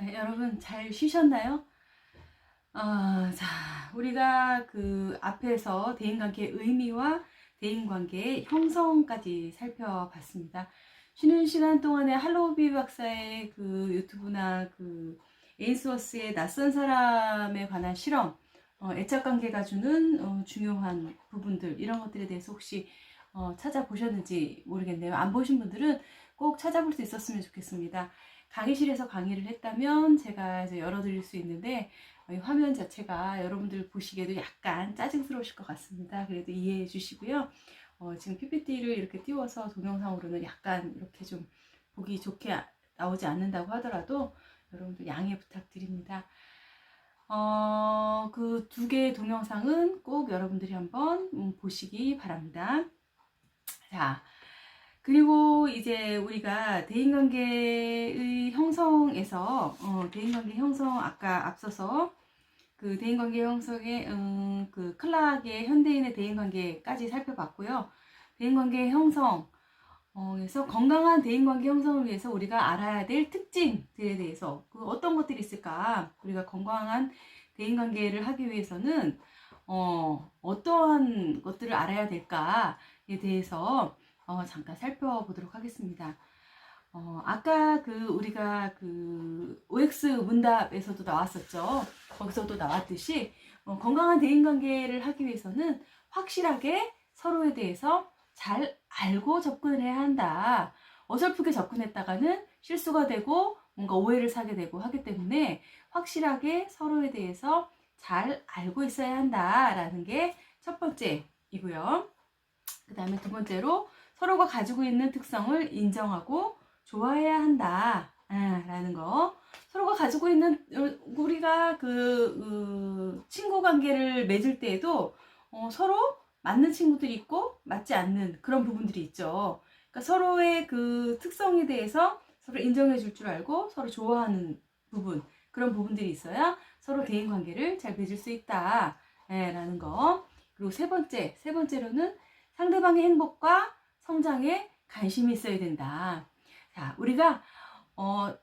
네, 여러분 잘 쉬셨나요? 아, 자, 우리가 그 앞에서 대인관계의 의미와 대인관계의 형성까지 살펴봤습니다. 쉬는 시간 동안에 할로우비 박사의 그 유튜브나 그 에인스워스의 낯선 사람에 관한 실험, 어, 애착관계가 주는 어, 중요한 부분들 이런 것들에 대해서 혹시 어, 찾아보셨는지 모르겠네요. 안 보신 분들은 꼭 찾아볼 수 있었으면 좋겠습니다. 강의실에서 강의를 했다면 제가 이제 열어드릴 수 있는데 어, 이 화면 자체가 여러분들 보시기에도 약간 짜증스러우실 것 같습니다. 그래도 이해해 주시고요. 어, 지금 PPT를 이렇게 띄워서 동영상으로는 약간 이렇게 좀 보기 좋게 아- 나오지 않는다고 하더라도 여러분들 양해 부탁드립니다. 어, 그 두 개의 동영상은 꼭 여러분들이 한번 음, 보시기 바랍니다. 자, 그리고 이제 우리가 대인관계의 형성에서 어, 대인관계 형성 아까 앞서서 그 대인관계 형성의 음, 그 클락의 현대인의 대인관계까지 살펴봤고요. 대인관계 형성 어, 건강한 대인관계 형성을 위해서 우리가 알아야 될 특징들에 대해서 그 어떤 것들이 있을까? 우리가 건강한 대인관계를 하기 위해서는 어, 어떠한 것들을 알아야 될까에 대해서 어, 잠깐 살펴보도록 하겠습니다. 어, 아까 그 우리가 그 OX 문답에서도 나왔었죠. 거기서도 나왔듯이 어, 건강한 대인관계를 하기 위해서는 확실하게 서로에 대해서 잘 알고 접근을 해야 한다. 어설프게 접근했다가는 실수가 되고 뭔가 오해를 사게 되고 하기 때문에 확실하게 서로에 대해서 잘 알고 있어야 한다라는 게 첫 번째이고요. 그 다음에 두 번째로 서로가 가지고 있는 특성을 인정하고 좋아해야 한다. 아, 라는 거. 서로가 가지고 있는, 어, 우리가 그, 그 친구 관계를 맺을 때에도 어, 서로 맞는 친구들이 있고 맞지 않는 그런 부분들이 있죠. 그러니까 서로의 그 특성에 대해서 서로 인정해 줄 줄 알고 서로 좋아하는 부분, 그런 부분들이 있어야 서로 대인 관계를 잘 맺을 수 있다. 예, 라는 거. 그리고 세 번째, 세 번째로는 상대방의 행복과 성장에 관심이 있어야 된다. 자, 우리가 어,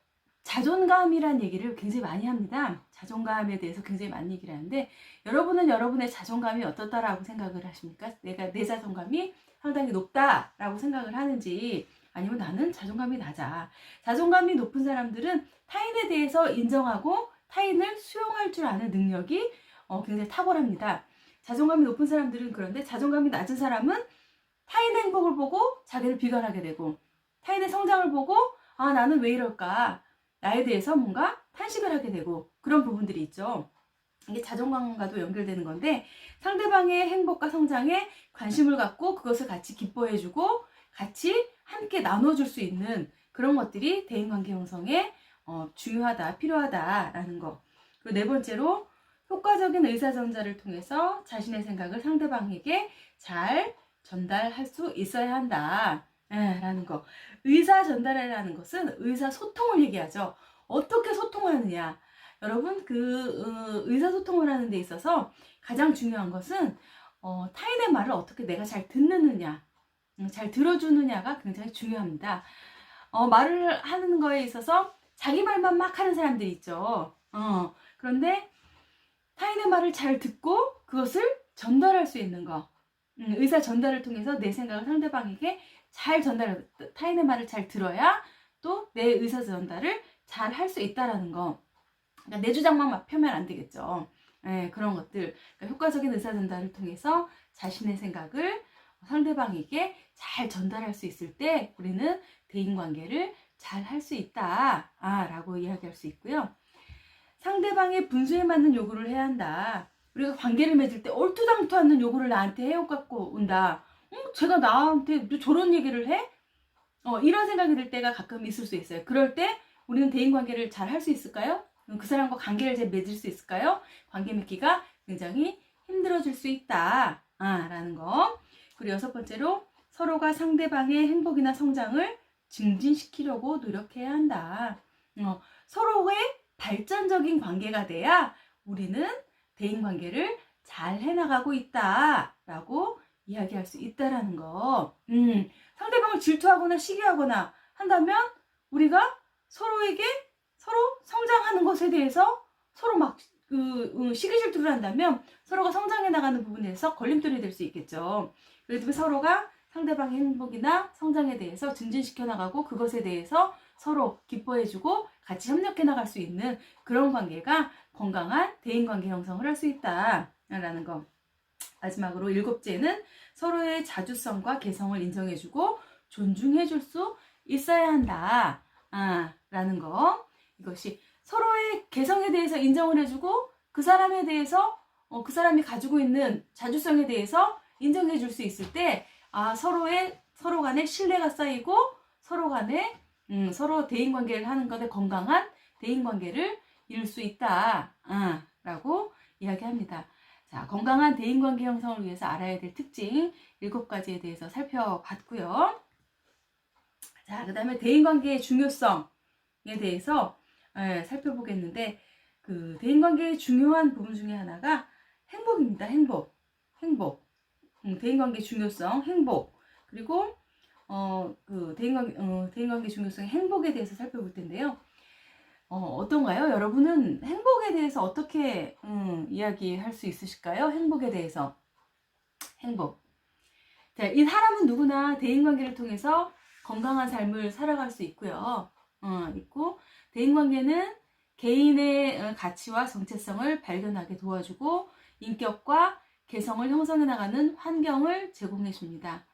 자존감이란 얘기를 굉장히 많이 합니다. 자존감에 대해서 굉장히 많이 얘기를 하는데 여러분은 여러분의 자존감이 어떻다라고 생각을 하십니까? 내가 내 자존감이 상당히 높다라고 생각을 하는지 아니면 나는 자존감이 낮아. 자존감이 높은 사람들은 타인에 대해서 인정하고 타인을 수용할 줄 아는 능력이 어, 굉장히 탁월합니다. 자존감이 높은 사람들은 그런데 자존감이 낮은 사람은 타인의 행복을 보고 자기를 비관하게 되고 타인의 성장을 보고 아 나는 왜 이럴까 나에 대해서 뭔가 탄식을 하게 되고 그런 부분들이 있죠. 이게 자존감과도 연결되는 건데 상대방의 행복과 성장에 관심을 갖고 그것을 같이 기뻐해주고 같이 함께 나눠줄 수 있는 그런 것들이 대인관계 형성에 어, 중요하다, 필요하다라는 거. 그리고 네 번째로 효과적인 의사전달을 통해서 자신의 생각을 상대방에게 잘 전달할 수 있어야 한다. 예, 라는 거. 의사 전달이라는 것은 의사 소통을 얘기하죠. 어떻게 소통하느냐. 여러분, 그, 어, 의사소통을 하는 데 있어서 가장 중요한 것은, 어, 타인의 말을 어떻게 내가 잘 듣느냐, 음, 잘 들어주느냐가 굉장히 중요합니다. 어, 말을 하는 거에 있어서 자기 말만 막 하는 사람들이 있죠. 어, 그런데 타인의 말을 잘 듣고 그것을 전달할 수 있는 거. 음, 의사 전달을 통해서 내 생각을 상대방에게 잘 전달, 타인의 말을 잘 들어야 또 내 의사 전달을 잘 할 수 있다라는 거. 그러니까 내 주장만 막 펴면 안 되겠죠. 예, 그런 것들. 그러니까 효과적인 의사 전달을 통해서 자신의 생각을 상대방에게 잘 전달할 수 있을 때 우리는 대인 관계를 잘 할 수 있다. 아, 라고 이야기할 수 있고요. 상대방의 분수에 맞는 요구를 해야 한다. 우리가 관계를 맺을 때 얼토당토 않는 요구를 나한테 해갖고 온다. 어? 제가 나한테 왜 저런 얘기를 해? 어, 이런 생각이 들 때가 가끔 있을 수 있어요. 그럴 때 우리는 대인 관계를 잘 할 수 있을까요? 그 사람과 관계를 잘 맺을 수 있을까요? 관계 맺기가 굉장히 힘들어질 수 있다. 아, 라는 거. 그리고 여섯 번째로 서로가 상대방의 행복이나 성장을 증진시키려고 노력해야 한다. 어, 서로의 발전적인 관계가 돼야 우리는 대인 관계를 잘 해나가고 있다라고 이야기할 수 있다라는 거. 음, 상대방을 질투하거나 시기하거나 한다면 우리가 서로에게 서로 성장하는 것에 대해서 서로 막 그, 음, 시기 질투를 한다면 서로가 성장해 나가는 부분에서 걸림돌이 될 수 있겠죠. 그렇기 때문에 서로가 상대방의 행복이나 성장에 대해서 증진시켜 나가고 그것에 대해서 서로 기뻐해주고 같이 협력해 나갈 수 있는 그런 관계가 건강한 대인관계 형성을 할 수 있다라는 거. 마지막으로 일곱째는 서로의 자주성과 개성을 인정해주고 존중해줄 수 있어야 한다. 아, 라는 거. 이것이 서로의 개성에 대해서 인정을 해주고 그 사람에 대해서 어, 그 사람이 가지고 있는 자주성에 대해서 인정해 줄 수 있을 때 아, 서로의 서로 간에 신뢰가 쌓이고 서로 간에 음, 서로 대인 관계를 하는 것에 건강한 대인 관계를 이룰 수 있다. 아, 라고 이야기합니다. 자, 건강한 대인 관계 형성을 위해서 알아야 될 특징 일곱 가지에 대해서 살펴봤고요. 자, 그다음에 대인 관계의 중요성에 대해서 예, 살펴보겠는데 그 대인 관계의 중요한 부분 중에 하나가 행복입니다. 행복. 행복. 음, 대인 관계 중요성, 행복. 그리고 어, 그 대인 관계 어, 대인 관계 중요성의 행복에 대해서 살펴볼 텐데요. 어, 어떤가요? 여러분은 행복에 대해서 어떻게 음, 이야기할 수 있으실까요? 행복에 대해서. 행복. 자, 이 사람은 누구나 대인관계를 통해서 건강한 삶을 살아갈 수 있고요. 어, 있고, 대인관계는 개인의 어, 가치와 정체성을 발견하게 도와주고, 인격과 개성을 형성해 나가는 환경을 제공해 줍니다.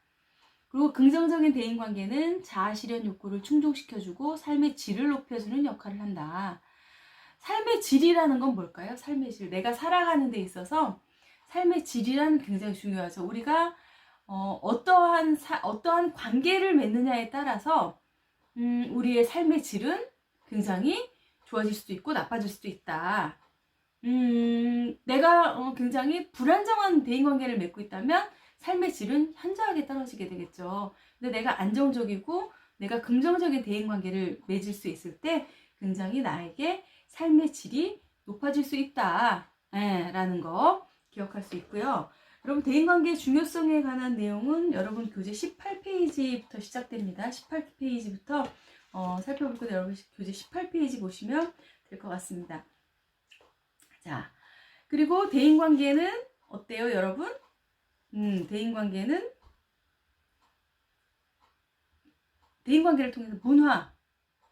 그리고 긍정적인 대인 관계는 자아 실현 욕구를 충족시켜주고 삶의 질을 높여주는 역할을 한다. 삶의 질이라는 건 뭘까요? 삶의 질. 내가 살아가는 데 있어서 삶의 게 굉장히 중요하죠. 우리가 어, 떠한 어떠한 관계를 맺느냐에 따라서 음, 우리의 삶의 질은 굉장히 좋아질 수도 있고 나빠질 수도 있다. 음, 내가 어, 굉장히 불안정한 대인 관계를 맺고 있다면 삶의 질은 현저하게 떨어지게 되겠죠. 근데 내가 안정적이고 내가 긍정적인 대인 관계를 맺을 수 있을 때 굉장히 나에게 삶의 질이 높아질 수 있다. 예, 라는 거 기억할 수 있고요. 여러분 대인관계 중요성에 관한 내용은 여러분 교재 18페이지부터 시작됩니다. 18페이지부터 어, 살펴볼 건데 여러분 교재 18페이지 보시면 될 것 같습니다. 자, 그리고 대인관계는 어때요, 여러분? 음, 대인관계는 대인관계를 통해서 문화,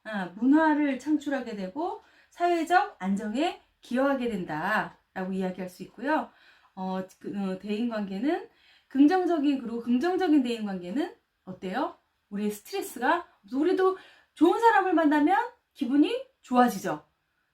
아, 문화를 창출하게 되고 사회적 안정에 기여하게 된다라고 이야기할 수 있고요. 어, 그, 어, 대인관계는 긍정적인 그리고 긍정적인 대인관계는 어때요? 우리의 스트레스가 우리도 좋은 사람을 만나면 기분이 좋아지죠.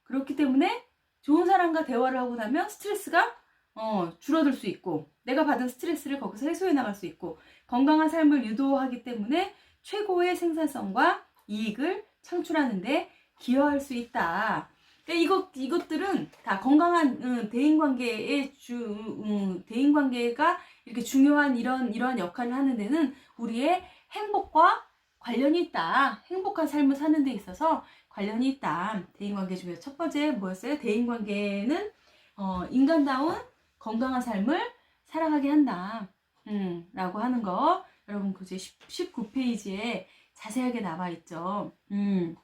그렇기 때문에 좋은 사람과 대화를 하고 나면 스트레스가 어, 줄어들 수 있고 내가 받은 스트레스를 거기서 해소해 나갈 수 있고 건강한 삶을 유도하기 때문에 최고의 생산성과 이익을 창출하는데 기여할 수 있다. 그러니까 이것 이것들은 다 건강한 음, 대인 관계의 주 음, 대인 관계가 이렇게 중요한 이런 이러한 역할을 하는 데는 우리의 행복과 관련이 있다. 행복한 삶을 사는 데 있어서 관련이 있다. 대인 관계 중에서 첫 번째 뭐였어요? 대인 관계는 어, 인간다운 건강한 삶을 살아가게 한다. 음, 라고 하는 거 여러분 교재 19페이지에 자세하게 나와 있죠. 음,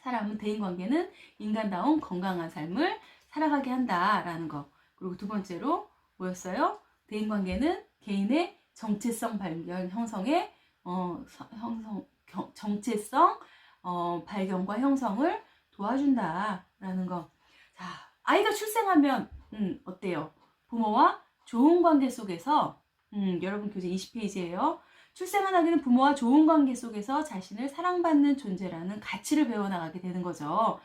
사람은 대인 관계는 인간다운 건강한 삶을 살아가게 한다라는 거. 그리고 두 번째로 뭐였어요? 대인 관계는 개인의 정체성 발견 형성에 어, 형성 경, 정체성 어, 발견과 형성을 도와준다라는 거. 자, 아이가 출생하면 음, 어때요? 부모와 좋은 관계 속에서 음, 여러분 교재 20페이지예요. 출생한 아기는 부모와 좋은 관계 속에서 자신을 사랑받는 존재라는 가치를 배워나가게 되는 거죠.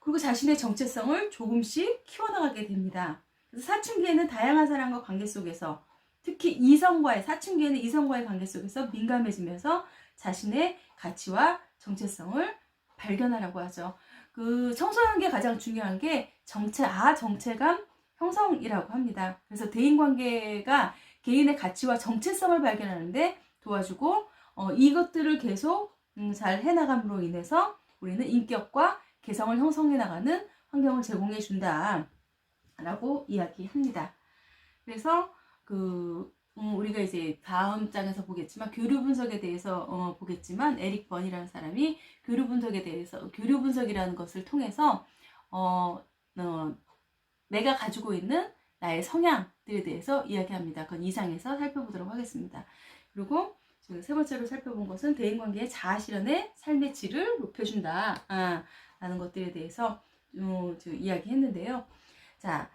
그리고 자신의 정체성을 조금씩 키워나가게 됩니다. 그래서 사춘기에는 다양한 사람과 관계 속에서 특히 이성과의 사춘기에는 이성과의 관계 속에서 민감해지면서 자신의 가치와 정체성을 발견하라고 하죠. 그 청소년기에 가장 중요한 게 정체 아 정체감 형성이라고 합니다. 그래서 대인 관계가 개인의 가치와 정체성을 발견하는데 도와주고 어, 이것들을 계속 음, 잘 해나감으로 인해서 우리는 인격과 개성을 형성해 나가는 환경을 제공해 준다 라고 이야기합니다. 그래서 그 음, 우리가 이제 다음 장에서 보겠지만 교류 분석에 대해서 어, 보겠지만 에릭 번이라는 사람이 교류 분석에 대해서 교류 분석이라는 것을 통해서 어, 어, 내가 가지고 있는 나의 성향들에 대해서 이야기합니다. 그건 이상에서 살펴보도록 하겠습니다. 그리고 세 번째로 살펴본 것은 대인관계의 자아 실현의 삶의 질을 높여준다. 아, 라는 것들에 대해서 어, 이야기했는데요. 자,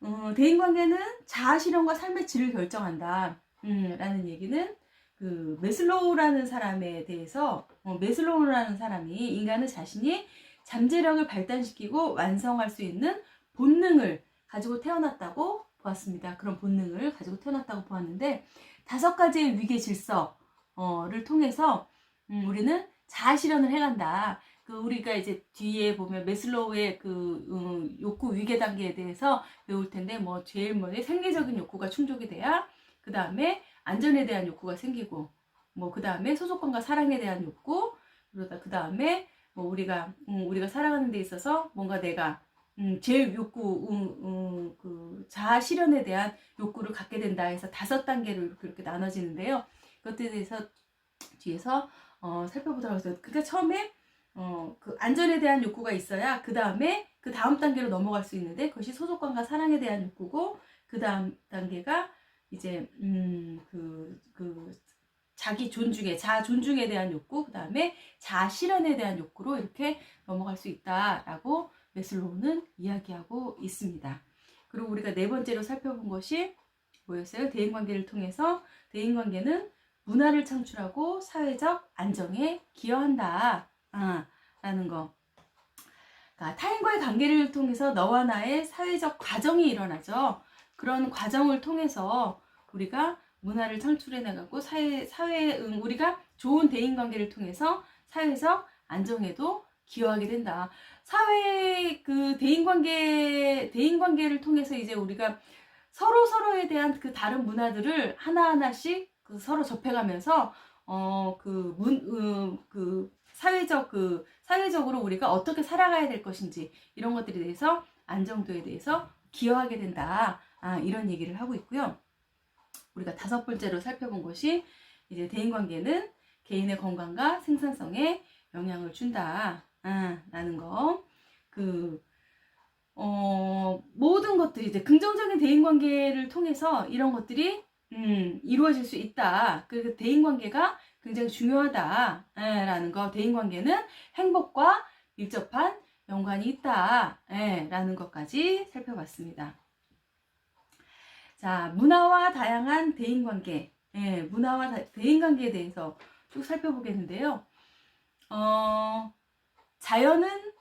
어, 대인관계는 자아 실현과 삶의 질을 결정한다. 음, 라는 얘기는 그 메슬로우라는 사람에 대해서 어, 메슬로우라는 사람이 인간은 자신이 잠재력을 발달시키고 완성할 수 있는 본능을 가지고 태어났다고 보았습니다. 그런 본능을 가지고 태어났다고 보았는데 다섯 가지의 위계 질서를 통해서 음, 우리는 자아 실현을 해간다. 그 우리가 이제 뒤에 보면 메슬로우의 그 음, 욕구 위계 단계에 대해서 배울 텐데 뭐 제일 먼저 생리적인 욕구가 충족이 돼야 그 다음에 안전에 대한 욕구가 생기고 뭐 그 다음에 소속감과 사랑에 대한 욕구 그러다 그 다음에 뭐 우리가 음, 우리가 살아가는 데 있어서 뭔가 내가 음, 제일 욕구 음, 음, 그 자아 실현에 대한 욕구를 갖게 된다 해서 다섯 단계로 이렇게, 나눠지는데요. 그것에 대해서 뒤에서 어, 살펴보도록 하겠습니다. 그러니까 처음에 어, 그 안전에 대한 욕구가 있어야 그 다음에 그 다음 단계로 넘어갈 수 있는데 그것이 소속감과 사랑에 대한 욕구고 그 다음 단계가 이제 음, 그, 그 자기 존중에 자아 존중에 대한 욕구 그 다음에 자아 실현에 대한 욕구로 이렇게 넘어갈 수 있다라고 메슬로우는 이야기하고 있습니다. 그리고 우리가 네 번째로 살펴본 것이 뭐였어요? 대인관계를 통해서 대인관계는 문화를 창출하고 사회적 안정에 기여한다. 아, 라는 거. 그러니까 타인과의 관계를 통해서 너와 나의 사회적 과정이 일어나죠. 그런 과정을 통해서 우리가 문화를 창출해 나가고 사회 사회 음, 우리가 좋은 대인 관계를 통해서 사회적 안정에도 기여하게 된다. 사회 그 대인 관계 대인 관계를 통해서 이제 우리가 서로 서로에 대한 그 다른 문화들을 하나 하나씩 그 서로 접해가면서 어그문그 그 사회적 그 사회적으로 우리가 어떻게 살아가야 될 것인지 이런 것들에 대해서 안정도에 대해서 기여하게 된다. 아, 이런 얘기를 하고 있고요. 우리가 다섯 번째로 살펴본 것이 이제 대인 관계는 개인의 건강과 생산성에 영향을 준다. 아, 라는 거. 그, 어, 모든 것들이 이제 긍정적인 대인 관계를 통해서 이런 것들이 음, 이루어질 수 있다. 그 대인 관계가 굉장히 중요하다라는 거. 대인 관계는 행복과 밀접한 연관이 있다라는 것까지 살펴봤습니다. 자, 문화와 다양한 대인 관계, 예, 문화와 다, 대인 관계에 대해서 쭉 살펴보겠는데요. 어, 자연은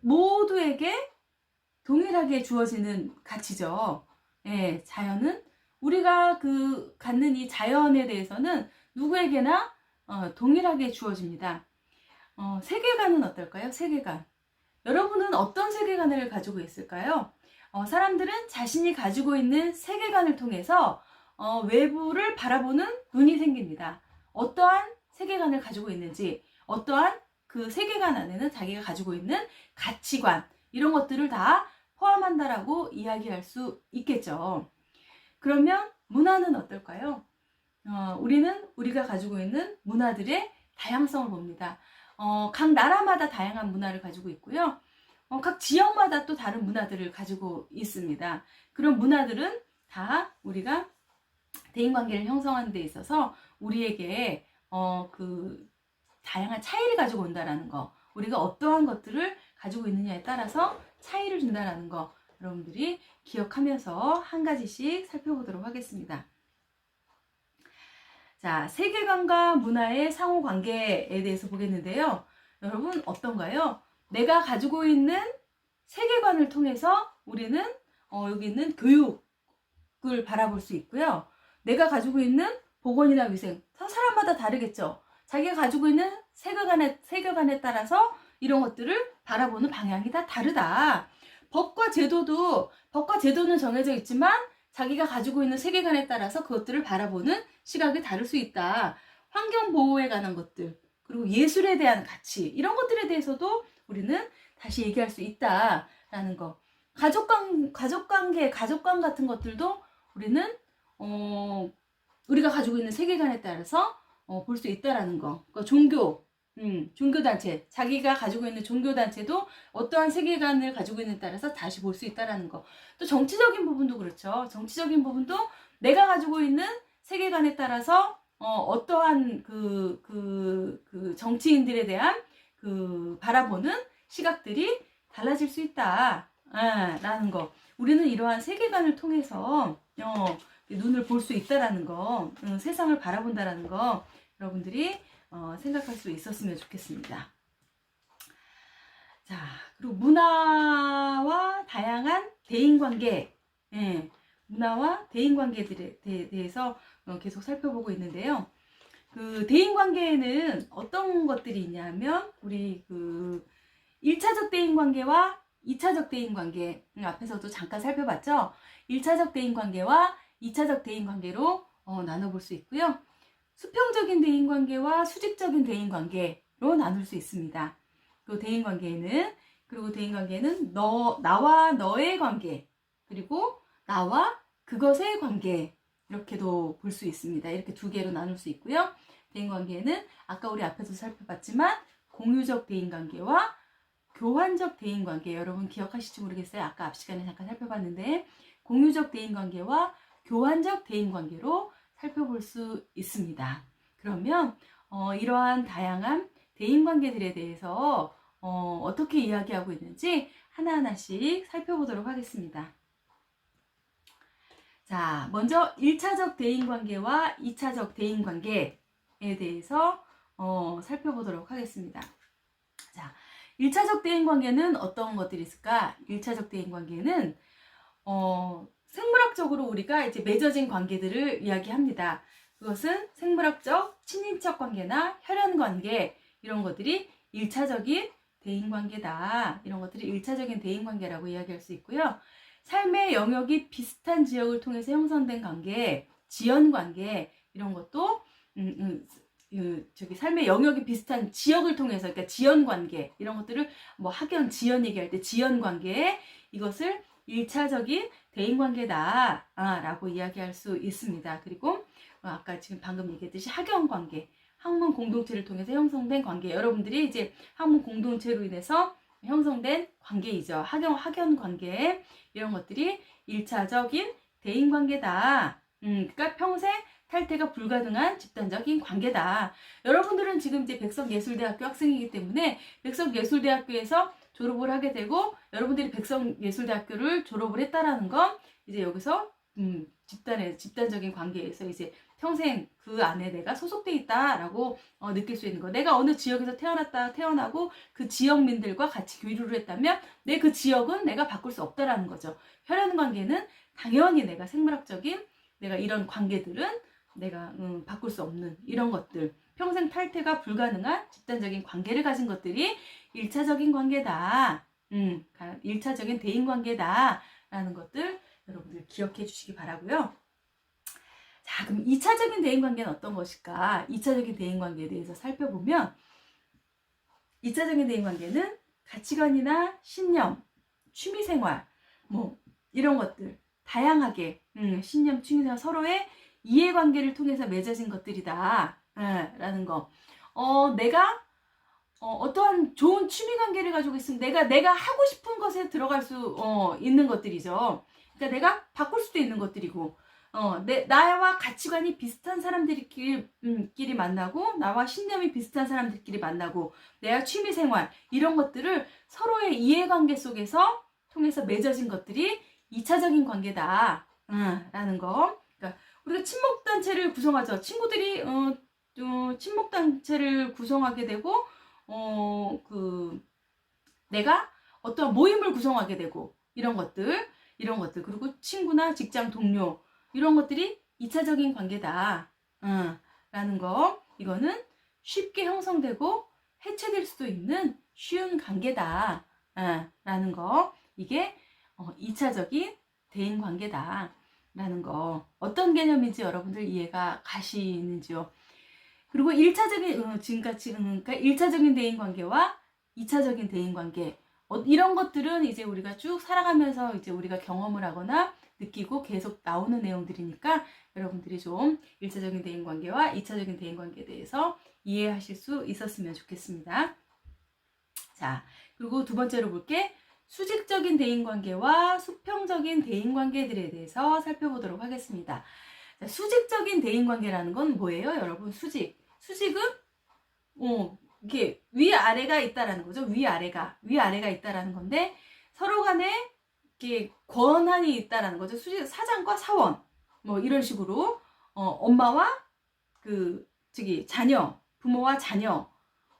모두에게 동일하게 주어지는 가치죠. 예, 자연은 우리가 그 갖는 이 자연에 대해서는 누구에게나 어, 동일하게 주어집니다. 어, 세계관은 어떨까요? 세계관. 여러분은 어떤 세계관을 가지고 있을까요? 어, 사람들은 자신이 가지고 있는 세계관을 통해서 어, 외부를 바라보는 눈이 생깁니다. 어떠한 세계관을 가지고 있는지, 어떠한 그 세계관 안에는 자기가 가지고 있는 가치관, 이런 것들을 다 포함한다라고 이야기할 수 있겠죠. 그러면 문화는 어떨까요? 어, 우리는 우리가 가지고 있는 문화들의 다양성을 봅니다. 어, 각 나라마다 다양한 문화를 가지고 있고요. 어, 각 지역마다 또 다른 문화들을 가지고 있습니다. 그런 문화들은 다 우리가 대인관계를 형성하는 데 있어서 우리에게 어, 그 다양한 차이를 가지고 온다라는 거, 우리가 어떠한 것들을 가지고 있느냐에 따라서 차이를 준다라는 거, 여러분들이 기억하면서 한 가지씩 살펴보도록 하겠습니다. 자, 세계관과 문화의 상호 관계에 대해서 보겠는데요. 여러분 어떤가요? 내가 가지고 있는 세계관을 통해서 우리는 어, 여기 있는 교육을 바라볼 수 있고요. 내가 가지고 있는 보건이나 위생, 사람마다 다르겠죠. 자기가 가지고 있는 세계관에, 세계관에 따라서 이런 것들을 바라보는 방향이 다 다르다. 법과 제도도, 법과 제도는 정해져 있지만 자기가 가지고 있는 세계관에 따라서 그것들을 바라보는 시각이 다를 수 있다. 환경 보호에 관한 것들, 그리고 예술에 대한 가치, 이런 것들에 대해서도 우리는 다시 얘기할 수 있다라는 거. 가족관, 가족관계, 가족관 같은 것들도 우리는 어, 우리가 가지고 있는 세계관에 따라서 어, 볼 수 있다라는 거. 그러니까 종교, 음, 종교단체, 자기가 가지고 있는 종교단체도 어떠한 세계관을 가지고 있는 따라서 다시 볼 수 있다라는 거. 또 정치적인 부분도 그렇죠. 정치적인 부분도 내가 가지고 있는 세계관에 따라서 어, 떠한 그, 그, 그 정치인들에 대한 그 바라보는 시각들이 달라질 수 있다. 아, 라는 거. 우리는 이러한 세계관을 통해서 어, 눈을 볼 수 있다라는 거, 음, 세상을 바라본다라는 거, 여러분들이 어, 생각할 수 있었으면 좋겠습니다. 자, 그리고 문화와 다양한 대인관계, 예, 문화와 대인관계들에 대- 대해서 어, 계속 살펴보고 있는데요. 그 대인관계에는 어떤 것들이 있냐면 우리 그 1차적 대인관계와 2차적 대인관계 음, 앞에서도 잠깐 살펴봤죠. 1차적 대인관계와 2차적 대인관계로 어, 나눠볼 수 있고요. 수평적인 대인관계와 수직적인 대인관계로 나눌 수 있습니다. 그 대인관계에는 그리고 대인관계는 너 나와 너의 관계 그리고 나와 그것의 관계 이렇게도 볼 수 있습니다. 이렇게 두 개로 나눌 수 있고요. 대인관계는 아까 우리 앞에서 살펴봤지만 공유적 대인관계와 교환적 대인관계 여러분 기억하실지 모르겠어요. 아까 앞 시간에 잠깐 살펴봤는데 공유적 대인관계와 교환적 대인관계로 살펴볼 수 있습니다. 그러면 어, 이러한 다양한 대인관계들에 대해서 어, 어떻게 이야기하고 있는지 하나하나씩 살펴보도록 하겠습니다. 자, 먼저 1차적 대인관계와 2차적 대인관계에 대해서 어, 살펴보도록 하겠습니다. 자, 1차적 대인관계는 어떤 것들이 있을까? 1차적 대인관계는 어, 생물학적으로 우리가 이제 맺어진 관계들을 이야기합니다. 그것은 생물학적 친인척 관계나 혈연 관계 이런 것들이 1차적인 대인 관계다. 이런 것들이 1차적인 대인 관계라고 이야기할 수 있고요. 삶의 영역이 비슷한 지역을 통해서 형성된 관계, 지연 관계 이런 것도 음, 음, 그 저기 삶의 영역이 비슷한 지역을 통해서 그러니까 지연 관계 이런 것들을 뭐 학연 지연 얘기할 때 지연 관계 이것을 1차적인 대인 관계다 아, 라고 이야기할 수 있습니다. 그리고 어, 아까 지금 방금 얘기했듯이 학연 관계 학문 공동체를 통해서 형성된 관계 여러분들이 이제 학문 공동체로 인해서 형성된 관계이죠. 학연 학연 관계 이런 것들이 1차적인 대인 관계다. 음, 그러니까 평생 탈퇴가 불가능한 집단적인 관계다. 여러분들은 지금 이제 백석예술대학교 학생이기 때문에 백석예술대학교에서 졸업을 하게 되고 여러분들이 백석예술대학교를 졸업을 했다라는 건 이제 여기서 음, 집단의 집단적인 관계에서 이제 평생 그 안에 내가 소속돼 있다라고 어, 느낄 수 있는 거. 내가 어느 지역에서 태어났다 태어나고 그 지역민들과 같이 교류를 했다면 내 그 지역은 내가 바꿀 수 없다라는 거죠. 혈연 관계는 당연히 내가 생물학적인 내가 이런 관계들은 내가 음, 바꿀 수 없는 이런 것들 평생 탈퇴가 불가능한 집단적인 관계를 가진 것들이 1차적인 관계다. 음, 1차적인 대인 관계다. 라는 것들 여러분들 기억해 주시기 바라고요. 자, 그럼 2차적인 대인 관계는 어떤 것일까? 2차적인 대인 관계에 대해서 살펴보면 2차적인 대인 관계는 가치관이나 신념, 취미 생활, 뭐 이런 것들 다양하게 음, 신념, 취미 생활 서로의 이해관계를 통해서 맺어진 것들이다. 예, 라는 거. 어, 내가 어, 떠한 좋은 취미 관계를 가지고 있으면 내가 내가 하고 싶은 것에 들어갈 수 어, 있는 것들이죠. 그러니까 내가 바꿀 수도 있는 것들이고, 어, 내 나와 가치관이 비슷한 사람들끼리 음, 끼리 만나고 나와 신념이 비슷한 사람들끼리 만나고 내가 취미 생활 이런 것들을 서로의 이해관계 속에서 통해서 맺어진 것들이 2차적인 관계다. 음, 라는 거. 그러니까 우리가 친목 단체를 구성하죠. 친구들이 어, 어, 친목 단체를 구성하게 되고 어, 그, 내가 어떤 모임을 구성하게 되고, 이런 것들, 이런 것들, 그리고 친구나 직장 동료, 이런 것들이 2차적인 관계다. 응, 라는 거. 이거는 쉽게 형성되고 해체될 수도 있는 쉬운 관계다. 응, 라는 거. 이게 어, 2차적인 대인 관계다. 라는 거. 어떤 개념인지 여러분들 이해가 가시는지요? 그리고 1차적인, 어, 지금까지, 음, 그러니까 1차적인 대인 관계와 2차적인 대인 관계. 어, 이런 것들은 이제 우리가 쭉 살아가면서 이제 우리가 경험을 하거나 느끼고 계속 나오는 내용들이니까 여러분들이 좀 1차적인 대인 관계와 2차적인 대인 관계에 대해서 이해하실 수 있었으면 좋겠습니다. 자, 그리고 두 번째로 볼게 수직적인 대인 관계와 수평적인 대인 관계들에 대해서 살펴보도록 하겠습니다. 자, 수직적인 대인 관계라는 건 뭐예요, 여러분? 수직. 수직은 어, 이게 위 아래가 있다라는 거죠. 위 아래가 위 아래가 있다라는 건데 서로 간에 이렇게 권한이 있다라는 거죠. 수직 사장과 사원 뭐 이런 식으로 어, 엄마와 그 저기 자녀, 부모와 자녀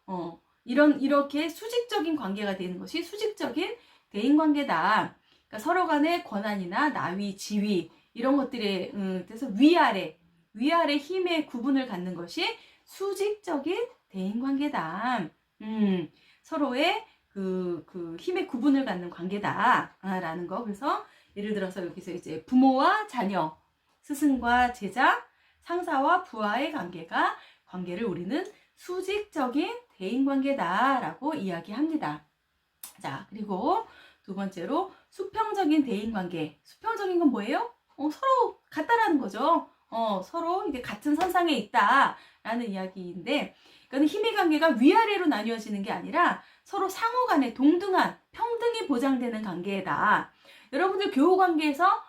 어, 이런 이렇게 수직적인 관계가 되는 것이 수직적인 대인 관계다. 그러니까 서로 간의 권한이나 나위, 지위 이런 것들에 음, 대해서 위아래 위아래 힘의 구분을 갖는 것이 수직적인 대인 관계다. 음, 서로의 그, 그 힘의 구분을 갖는 관계다 라는 거. 그래서 예를 들어서 여기서 이제 부모와 자녀, 스승과 제자, 상사와 부하의 관계가 관계를 우리는 수직적인 대인 관계다 라고 이야기합니다. 자, 그리고 두 번째로 수평적인 대인 관계. 수평적인 건 뭐예요? 어, 서로 같다라는 거죠. 어, 서로 이게 같은 선상에 있다라는 이야기인데, 그러니까 힘의 관계가 위아래로 나뉘어지는 게 아니라 서로 상호 간에 동등한 평등이 보장되는 관계다. 여러분들 교우 관계에서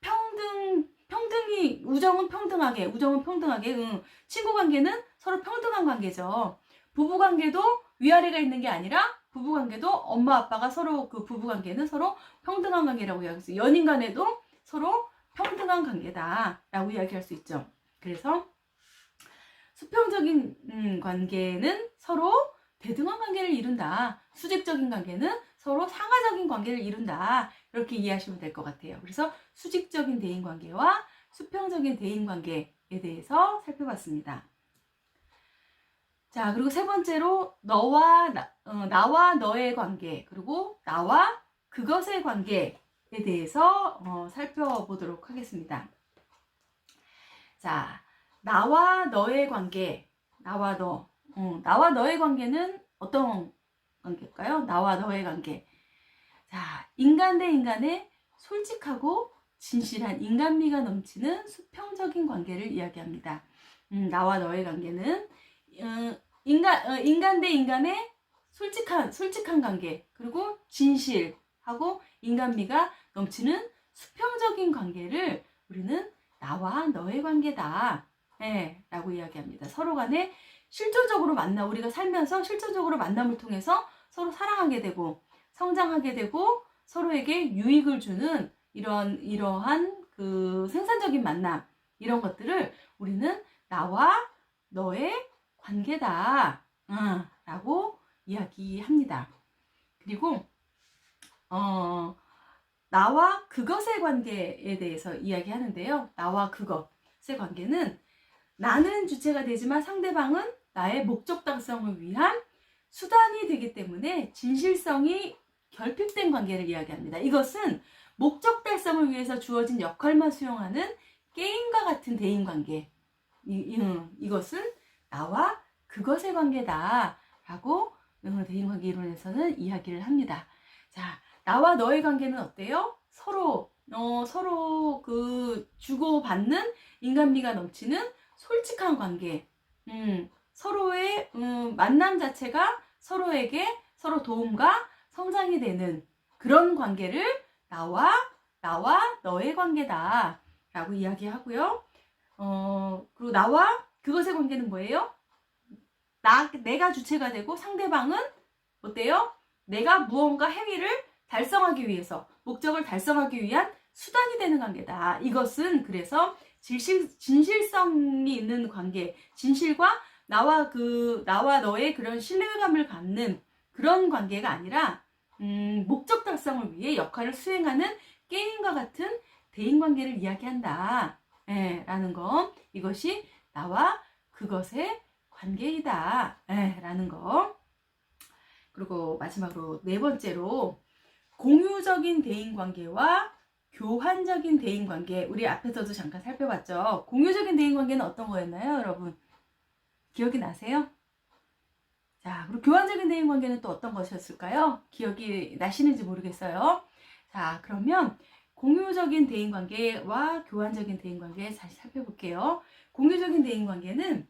평등 평등이 우정은 평등하게 우정은 평등하게 응. 친구 관계는 서로 평등한 관계죠. 부부 관계도 위아래가 있는 게 아니라 부부 관계도 엄마 아빠가 서로 그 부부 관계는 서로 평등한 관계라고 이야기해서 연인 간에도 서로 평등한 관계다라고 이야기할 수 있죠. 그래서 수평적인 음, 관계는 서로 대등한 관계를 이룬다. 수직적인 관계는 서로 상하적인 관계를 이룬다. 이렇게 이해하시면 될 것 같아요. 그래서 수직적인 대인 관계와 수평적인 대인 관계에 대해서 살펴봤습니다. 자, 그리고 세 번째로 너와 나, 어, 나와 너의 관계, 그리고 나와 그것의 관계 에 대해서 어, 살펴보도록 하겠습니다. 자, 나와 너의 관계, 나와 너, 어, 나와 너의 관계는 어떤 관계일까요? 나와 너의 관계. 자, 인간 대 인간의 솔직하고 진실한 인간미가 넘치는 수평적인 관계를 이야기합니다. 음, 나와 너의 관계는 어, 인간 어, 인간 대 인간의 솔직한 솔직한 관계 그리고 진실 하고 인간미가 넘치는 수평적인 관계를 우리는 나와 너의 관계다. 예, 라고 이야기합니다. 서로 간에 실존적으로 만나, 우리가 살면서 실존적으로 만남을 통해서 서로 사랑하게 되고, 성장하게 되고, 서로에게 유익을 주는 이런, 이러한 그 생산적인 만남, 이런 것들을 우리는 나와 너의 관계다. 어, 라고 이야기합니다. 그리고, 어, 나와 그것의 관계에 대해서 이야기하는데요. 나와 그것의 관계는 나는 주체가 되지만 상대방은 나의 목적 달성을 위한 수단이 되기 때문에 진실성이 결핍된 관계를 이야기합니다. 이것은 목적 달성을 위해서 주어진 역할만 수용하는 게임과 같은 대인 관계. 이, 이, 음, 이것은 나와 그것의 관계다라고 음, 대인 관계 이론에서는 이야기를 합니다. 자, 나와 너의 관계는 어때요? 서로 어, 서로 그 주고받는 인간미가 넘치는 솔직한 관계. 음, 서로의 음, 만남 자체가 서로에게 서로 도움과 성장이 되는 그런 관계를 나와 나와 너의 관계다 라고 이야기하고요. 어, 그리고 나와 그것의 관계는 뭐예요? 나 내가 주체가 되고 상대방은 어때요? 내가 무언가 행위를 달성하기 위해서 목적을 달성하기 위한 수단이 되는 관계다. 이것은 그래서 진실, 진실성이 있는 관계, 진실과 나와 그 나와 너의 그런 신뢰감을 갖는 그런 관계가 아니라 음, 목적 달성을 위해 역할을 수행하는 게임과 같은 대인 관계를 이야기한다. 예, 라는 거. 이것이 나와 그것의 관계이다. 예, 라는 거. 그리고 마지막으로 네 번째로 공유적인 대인 관계와 교환적인 대인 관계. 우리 앞에서도 잠깐 살펴봤죠. 공유적인 대인 관계는 어떤 거였나요, 여러분? 기억이 나세요? 자, 그리고 교환적인 대인 관계는 또 어떤 것이었을까요? 기억이 나시는지 모르겠어요. 자, 그러면 공유적인 대인 관계와 교환적인 대인 관계 다시 살펴볼게요. 공유적인 대인 관계는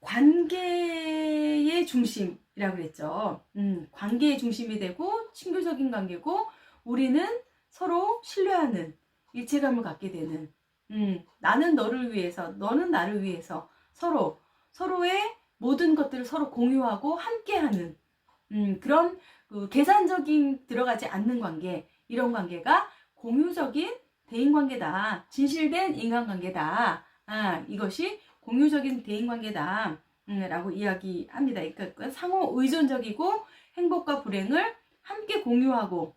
관계의 중심 이라고 그랬죠. 음, 관계의 중심이 되고 친교적인 관계고 우리는 서로 신뢰하는 일체감을 갖게 되는. 음, 나는 너를 위해서 너는 나를 위해서 서로 서로의 모든 것들을 서로 공유하고 함께하는. 음, 그런 그 계산적인 들어가지 않는 관계 이런 관계가 공유적인 대인관계다. 진실된 인간관계다. 아, 이것이 공유적인 대인관계다. 음, 라고 이야기합니다. 그러니까 상호 의존적이고 행복과 불행을 함께 공유하고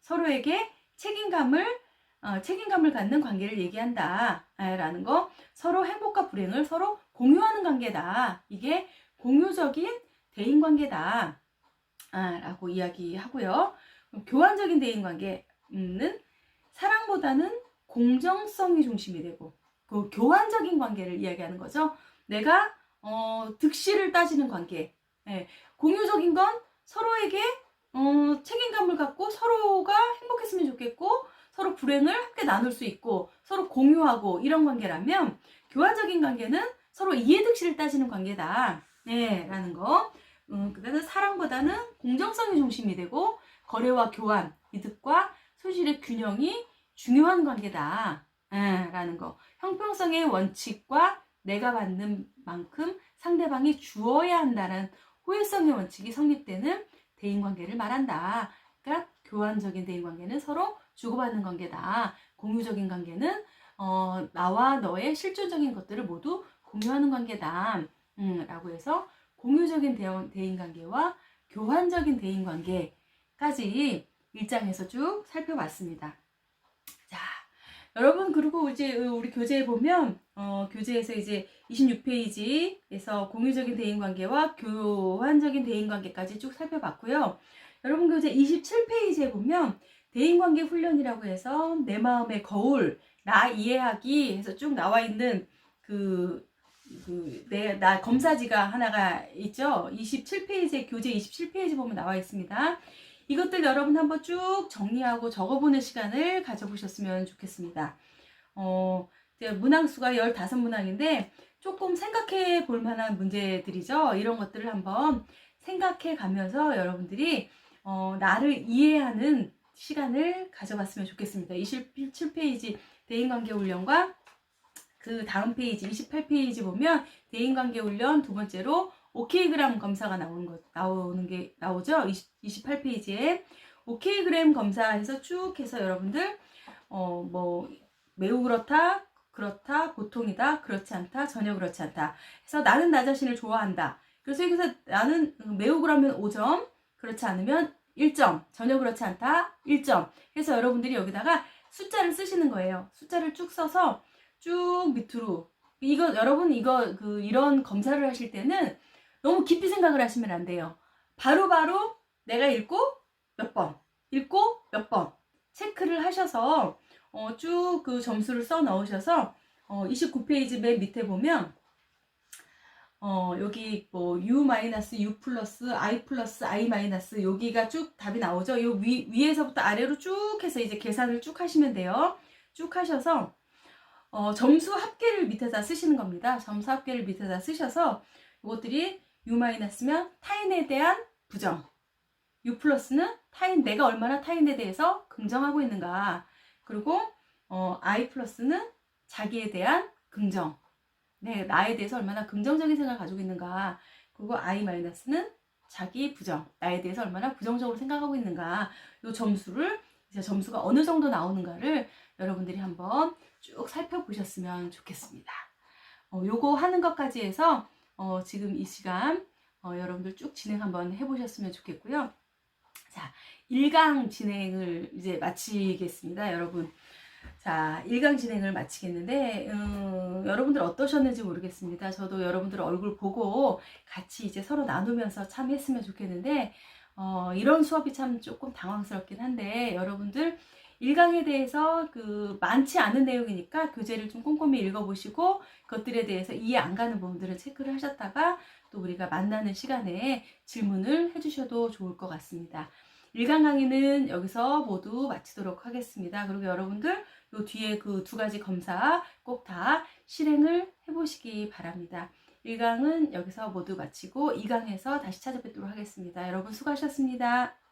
서로에게 책임감을 어, 책임감을 갖는 관계를 얘기한다 아, 라는 거. 서로 행복과 불행을 서로 공유하는 관계다. 이게 공유적인 대인 관계다 아, 라고 이야기하고요. 교환적인 대인 관계는 사랑보다는 공정성이 중심이 되고 그 교환적인 관계를 이야기하는 거죠. 내가 어, 득실을 따지는 관계 예, 공유적인 건 서로에게 어, 책임감을 갖고 서로가 행복했으면 좋겠고 서로 불행을 함께 나눌 수 있고 서로 공유하고 이런 관계라면 교환적인 관계는 서로 이해득실을 따지는 관계다. 네, 라는 거. 음, 그다음에 사랑보다는 공정성이 중심이 되고 거래와 교환, 이득과 손실의 균형이 중요한 관계다. 네, 라는 거. 형평성의 원칙과 내가 받는 만큼 상대방이 주어야 한다는 호혜성의 원칙이 성립되는 대인관계를 말한다. 그러니까 교환적인 대인관계는 서로 주고받는 관계다. 공유적인 관계는 어, 나와 너의 실존적인 것들을 모두 공유하는 관계다. 음, 라고 해서 공유적인 대인, 대인관계와 교환적인 대인관계까지 일장에서 쭉 살펴봤습니다. 자, 여러분 그리고 이제 우리 교재에 보면 어, 교재에서 이제 26페이지에서 공유적인 대인관계와 교환적인 대인관계까지 쭉 살펴봤고요. 여러분 교재 27페이지에 보면 대인관계 훈련이라고 해서 내 마음의 거울, 나 이해하기 해서 쭉 나와 있는 그, 그, 내, 나 검사지가 하나가 있죠. 27페이지에, 교재 27페이지 보면 나와 있습니다. 이것들 여러분 한번 쭉 정리하고 적어보는 시간을 가져보셨으면 좋겠습니다. 어, 문항수가 15문항인데 조금 생각해 볼 만한 문제들이죠. 이런 것들을 한번 생각해 가면서 여러분들이 어, 나를 이해하는 시간을 가져봤으면 좋겠습니다. 27페이지 대인관계 훈련과 그 다음 페이지 28페이지 보면 대인관계 훈련 두 번째로 오케이그램 검사가 나오는 거 나오는 게 나오죠. 20, 28페이지에 오케이그램 검사해서 쭉 해서 여러분들 어 뭐 매우 그렇다 그렇다 보통이다 그렇지 않다 전혀 그렇지 않다 해서 나는 나 자신을 좋아한다 그래서 여기서 나는 매우 그러면 5점 그렇지 않으면 1점, 전혀 그렇지 않다, 1점. 해서 여러분들이 여기다가 숫자를 쓰시는 거예요. 숫자를 쭉 써서 쭉 밑으로. 이거, 여러분, 이거, 그, 이런 검사를 하실 때는 너무 깊이 생각을 하시면 안 돼요. 바로바로 바로 내가 읽고 몇 번, 읽고 몇 번. 체크를 하셔서, 어, 쭉 그 점수를 써 넣으셔서, 어, 29페이지 맨 밑에 보면, 어, 여기 뭐 u 마이너스 u 플러스 i 플러스 i 마이너스 여기가 쭉 답이 나오죠. 요 위, 위에서부터 아래로 쭉 해서 이제 계산을 쭉 하시면 돼요. 쭉 하셔서 어, 점수 합계를 밑에다 쓰시는 겁니다. 점수 합계를 밑에다 쓰셔서 이것들이 u 마이너스면 타인에 대한 부정 u 플러스는 타인 내가 얼마나 타인에 대해서 긍정하고 있는가 그리고 어, i 플러스는 자기에 대한 긍정 네, 나에 대해서 얼마나 긍정적인 생각을 가지고 있는가. 그리고 I 마이너스는 자기 부정, 나에 대해서 얼마나 부정적으로 생각하고 있는가. 이 점수를 이제 점수가 어느 정도 나오는가를 여러분들이 한번 쭉 살펴보셨으면 좋겠습니다. 어, 요거 하는 것까지 해서 어, 지금 이 시간 어, 여러분들 쭉 진행 한번 해보셨으면 좋겠고요. 자, 1강 진행을 이제 마치겠습니다, 여러분. 자, 1강 진행을 마치겠는데, 음, 여러분들 어떠셨는지 모르겠습니다. 저도 여러분들 얼굴 보고 같이 이제 서로 나누면서 참 했으면 좋겠는데, 어, 이런 수업이 참 조금 당황스럽긴 한데, 여러분들 1강에 대해서 그 많지 않은 내용이니까 교재를 좀 꼼꼼히 읽어보시고, 그것들에 대해서 이해 안 가는 부분들을 체크를 하셨다가, 또 우리가 만나는 시간에 질문을 해주셔도 좋을 것 같습니다. 1강 강의는 여기서 모두 마치도록 하겠습니다. 그리고 여러분들 요 뒤에 그 두 가지 검사 꼭 다 실행을 해보시기 바랍니다. 1강은 여기서 모두 마치고 2강에서 다시 찾아뵙도록 하겠습니다. 여러분 수고하셨습니다.